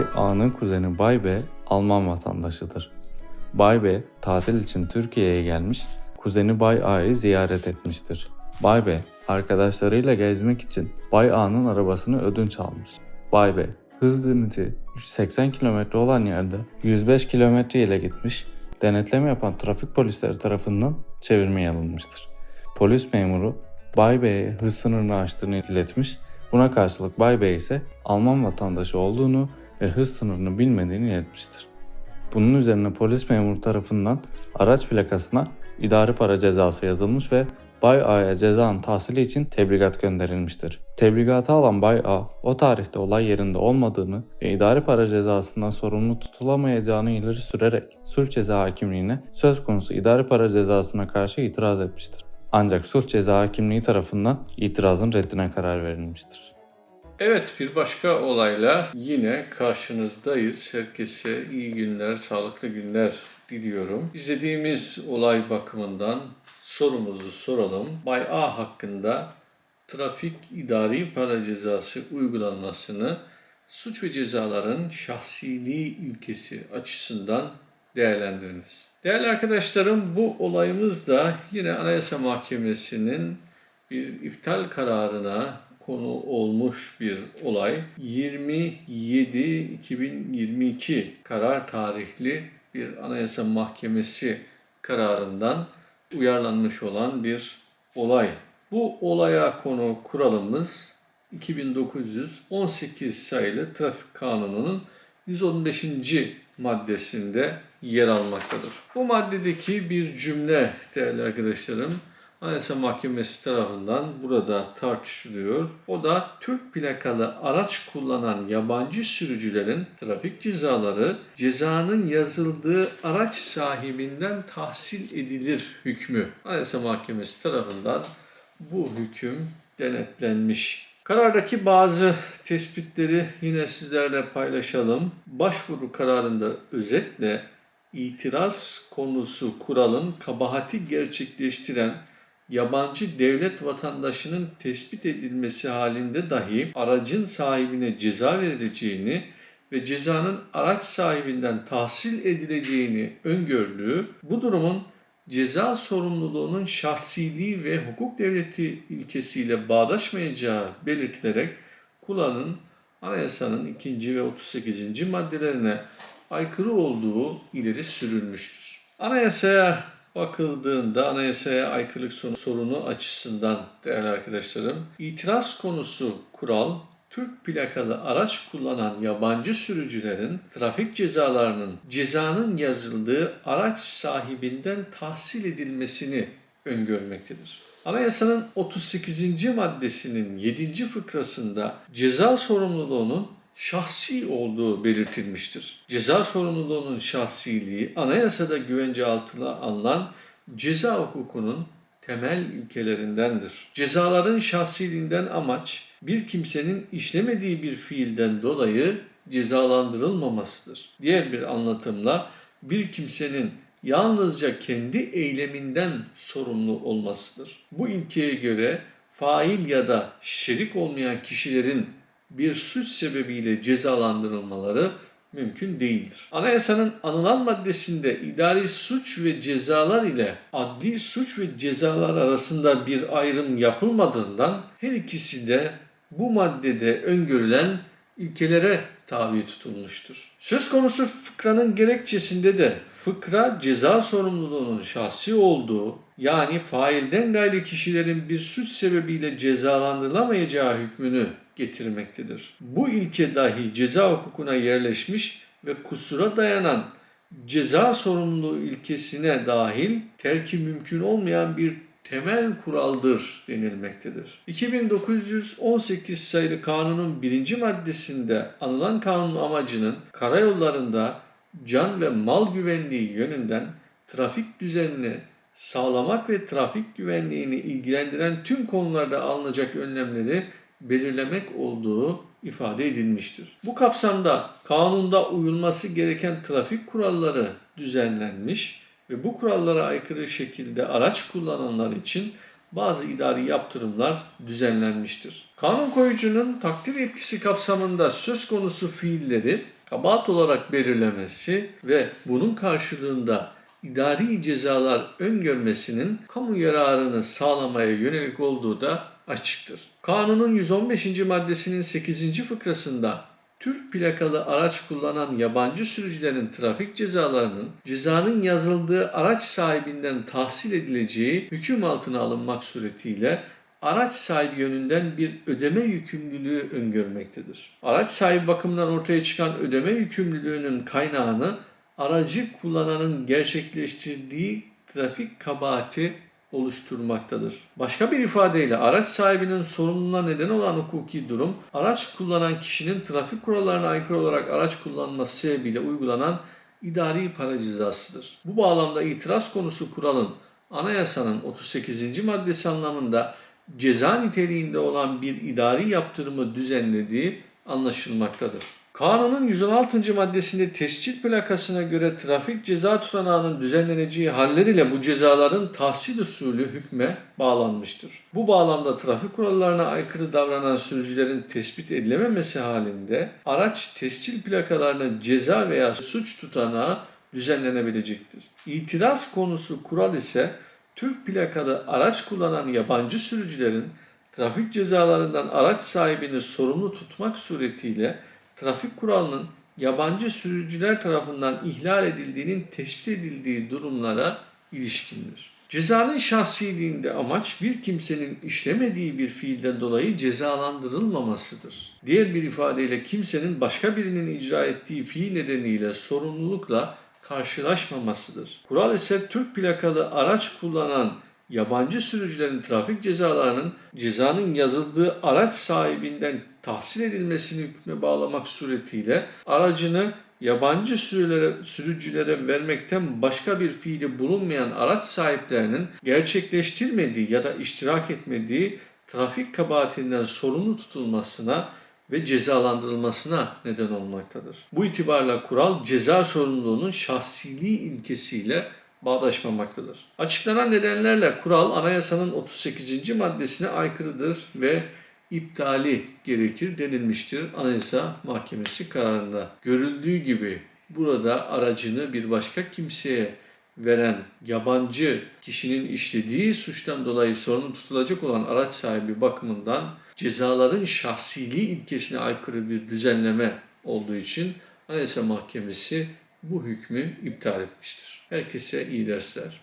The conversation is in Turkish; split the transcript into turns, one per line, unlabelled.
Bay A'nın kuzeni Bay B Alman vatandaşıdır. Bay B tatil için Türkiye'ye gelmiş, kuzeni Bay A'yı ziyaret etmiştir. Bay B arkadaşlarıyla gezmek için Bay A'nın arabasını ödünç almış. Bay B hız limiti 80 km olan yerde 105 km ile gitmiş, denetleme yapan trafik polisleri tarafından çevirmeye alınmıştır. Polis memuru Bay B'ye hız sınırını aştığını iletmiş, buna karşılık Bay B ise Alman vatandaşı olduğunu ve hız sınırını bilmediğini iletmiştir. Bunun üzerine polis memuru tarafından araç plakasına idari para cezası yazılmış ve Bay A'ya cezanın tahsili için tebligat gönderilmiştir. Tebligatı alan Bay A, o tarihte olay yerinde olmadığını ve idari para cezasından sorumlu tutulamayacağını ileri sürerek sulh ceza hakimliğine söz konusu idari para cezasına karşı itiraz etmiştir. Ancak sulh ceza hakimliği tarafından itirazın reddine karar verilmiştir.
Evet bir başka olayla yine karşınızdayız. Herkese iyi günler, sağlıklı günler diliyorum. İzlediğimiz olay bakımından sorumuzu soralım. Bay A hakkında trafik idari para cezası uygulanmasını suç ve cezaların şahsiliği ilkesi açısından değerlendiriniz. Değerli arkadaşlarım bu olayımız da yine Anayasa Mahkemesi'nin bir iptal kararına konu olmuş bir olay. 27-2022 karar tarihli bir Anayasa Mahkemesi kararından uyarlanmış olan bir olay. Bu olaya konu kuralımız 2918 sayılı Trafik Kanunu'nun 115. maddesinde yer almaktadır. Bu maddedeki bir cümle değerli arkadaşlarım Anayasa Mahkemesi tarafından burada tartışılıyor. O da Türk plakalı araç kullanan yabancı sürücülerin trafik cezaları cezanın yazıldığı araç sahibinden tahsil edilir hükmü. Anayasa Mahkemesi tarafından bu hüküm denetlenmiş. Karardaki bazı tespitleri yine sizlerle paylaşalım. Başvuru kararında özetle itiraz konusu kuralın kabahati gerçekleştiren yabancı devlet vatandaşının tespit edilmesi halinde dahi aracın sahibine ceza verileceğini ve cezanın araç sahibinden tahsil edileceğini öngördüğü bu durumun ceza sorumluluğunun şahsiliği ve hukuk devleti ilkesiyle bağdaşmayacağı belirtilerek kullanın anayasanın 2. ve 38. maddelerine aykırı olduğu ileri sürülmüştür. Anayasaya bakıldığında anayasaya aykırılık sorunu açısından değerli arkadaşlarım itiraz konusu kural Türk plakalı araç kullanan yabancı sürücülerin trafik cezalarının cezanın yazıldığı araç sahibinden tahsil edilmesini öngörmektedir. Anayasanın 38. maddesinin 7. fıkrasında ceza sorumluluğunun şahsi olduğu belirtilmiştir. Ceza sorumluluğunun şahsiliği anayasada güvence altına alınan ceza hukukunun temel ilkelerindendir. Cezaların şahsiliğinden amaç bir kimsenin işlemediği bir fiilden dolayı cezalandırılmamasıdır. Diğer bir anlatımla bir kimsenin yalnızca kendi eyleminden sorumlu olmasıdır. Bu ilkeye göre fail ya da şerik olmayan kişilerin bir suç sebebiyle cezalandırılmaları mümkün değildir. Anayasanın anılan maddesinde idari suç ve cezalar ile adli suç ve cezalar arasında bir ayrım yapılmadığından her ikisi de bu maddede öngörülen ilkelere tabi tutulmuştur. Söz konusu fıkranın gerekçesinde de fıkra ceza sorumluluğunun şahsi olduğu yani failden gayri kişilerin bir suç sebebiyle cezalandırılamayacağı hükmünü getirmektedir. Bu ilke dahi ceza hukukuna yerleşmiş ve kusura dayanan ceza sorumluluğu ilkesine dahil terki mümkün olmayan bir temel kuraldır denilmektedir. 2918 sayılı kanunun birinci maddesinde anılan kanun amacının karayollarında can ve mal güvenliği yönünden trafik düzenini sağlamak ve trafik güvenliğini ilgilendiren tüm konularda alınacak önlemleri belirlemek olduğu ifade edilmiştir. Bu kapsamda kanunda uyulması gereken trafik kuralları düzenlenmiş ve bu kurallara aykırı şekilde araç kullananlar için bazı idari yaptırımlar düzenlenmiştir. Kanun koyucunun takdir etkisi kapsamında söz konusu fiilleri kabahat olarak belirlemesi ve bunun karşılığında idari cezalar öngörmesinin kamu yararını sağlamaya yönelik olduğu da açıktır. Kanunun 115. maddesinin 8. fıkrasında Türk plakalı araç kullanan yabancı sürücülerin trafik cezalarının cezanın yazıldığı araç sahibinden tahsil edileceği hüküm altına alınmak suretiyle araç sahibi yönünden bir ödeme yükümlülüğü öngörmektedir. Araç sahibi bakımından ortaya çıkan ödeme yükümlülüğünün kaynağını aracı kullananın gerçekleştirdiği trafik kabahati oluşturmaktadır. Başka bir ifadeyle araç sahibinin sorumluluğuna neden olan hukuki durum, araç kullanan kişinin trafik kurallarına aykırı olarak araç kullanması sebebiyle uygulanan idari para cezasıdır. Bu bağlamda itiraz konusu kuralın anayasanın 38. maddesi anlamında ceza niteliğinde olan bir idari yaptırımı düzenlediği anlaşılmaktadır. Kanunun 116. maddesinde tescil plakasına göre trafik ceza tutanağının düzenleneceği haller ile bu cezaların tahsil usulü hükme bağlanmıştır. Bu bağlamda trafik kurallarına aykırı davranan sürücülerin tespit edilememesi halinde araç tescil plakalarına ceza veya suç tutanağı düzenlenebilecektir. İtiraz konusu kural ise Türk plakalı araç kullanan yabancı sürücülerin trafik cezalarından araç sahibini sorumlu tutmak suretiyle trafik kuralının yabancı sürücüler tarafından ihlal edildiğinin tespit edildiği durumlara ilişkindir. Cezanın şahsiliğinde amaç bir kimsenin işlemediği bir fiilden dolayı cezalandırılmamasıdır. Diğer bir ifadeyle kimsenin başka birinin icra ettiği fiil nedeniyle sorumlulukla karşılaşmamasıdır. Kural ise Türk plakalı araç kullanan yabancı sürücülerin trafik cezalarının cezanın yazıldığı araç sahibinden tahsil edilmesini hükme bağlamak suretiyle aracını yabancı sürülere, sürücülere vermekten başka bir fiili bulunmayan araç sahiplerinin gerçekleştirmediği ya da iştirak etmediği trafik kabahatinden sorumlu tutulmasına ve cezalandırılmasına neden olmaktadır. Bu itibarla kural ceza sorumluluğunun şahsiliği ilkesiyle bağdaşmamaktadır. Açıklanan nedenlerle kural anayasanın 38. maddesine aykırıdır ve iptali gerekir denilmiştir Anayasa Mahkemesi kararında. Görüldüğü gibi burada aracını bir başka kimseye veren yabancı kişinin işlediği suçtan dolayı sorumlu tutulacak olan araç sahibi bakımından cezaların şahsiliği ilkesine aykırı bir düzenleme olduğu için Anayasa Mahkemesi bu hükmü iptal etmiştir. Herkese iyi dersler.